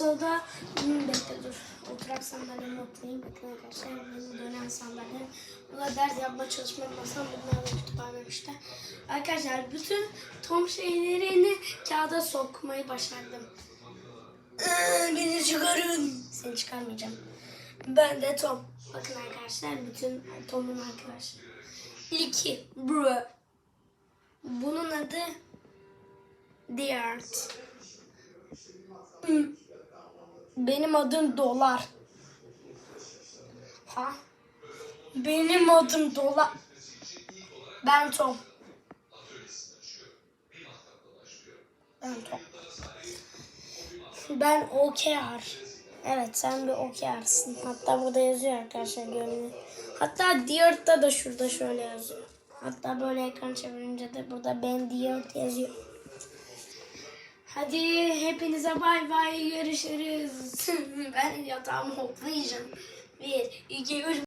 hmm, bekle dur. Oturak sandalyemi oturayım. Bekle arkadaşlar. Benim dönen sandalyem. Bu da ders yapma çalışma masam. Bunlar da kütüphane işte. Arkadaşlar bütün Tom şeylerini kağıda sokmayı başardım. Beni çıkarın. Seni çıkarmayacağım. Ben de Tom. Bakın arkadaşlar bütün Tom'un arkadaşları. İlki bro. Bunun adı The Art. Hmm. Benim adım Dolar. Ha? Benim adım Dolar. Ben Tom. Ben Tom. Ben OKR. Evet sen bir OKR'sın. Hatta burada yazıyor arkadaşlar görünüyor. Hatta Diart'ta da şurada şöyle yazıyor. Hatta böyle ekran çevirince de burada ben Diart yazıyor. Hadi hepinize bay bay görüşürüz. ben yatağıma hoplayacağım. Bir, iki, üç.